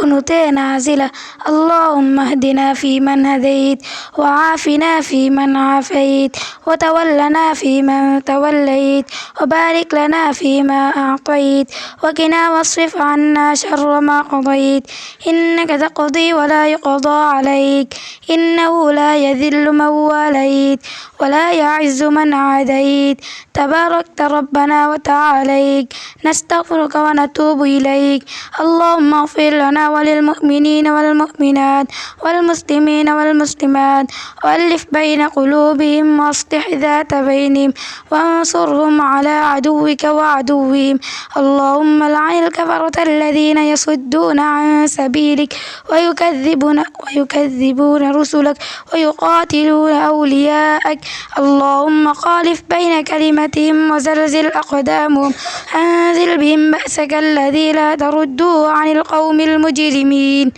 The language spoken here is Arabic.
والقنوت نازلة اللهم اهدنا فيمن هديت وعافنا فيمن عافيت وتولنا فيمن توليت وبارك لنا فيما أعطيت وقنا واصرف عنا شر ما قضيت. إنك تقضي ولا يقضى عليك. إنه لا يذل من واليت ولا يعز من عاديت. تباركت ربنا وتعاليك. نستغفرك ونتوب إليك. اللهم اغفر لنا وللمؤمنين والمؤمنات والمسلمين والمسلمات وألف بين قلوبهم وأصلح ذات بينهم وانصرهم على عدوك وعدوهم. اللهم لعن الكفرة الذين يصدون عن سبيلك ويكذبون ويكذبون رسلك ويقاتلون أولياءك. اللهم خالف بين كلمتهم وزلزل أقدامهم. أنزل بهم بأسك الذي لا ترده عن القوم You're mean.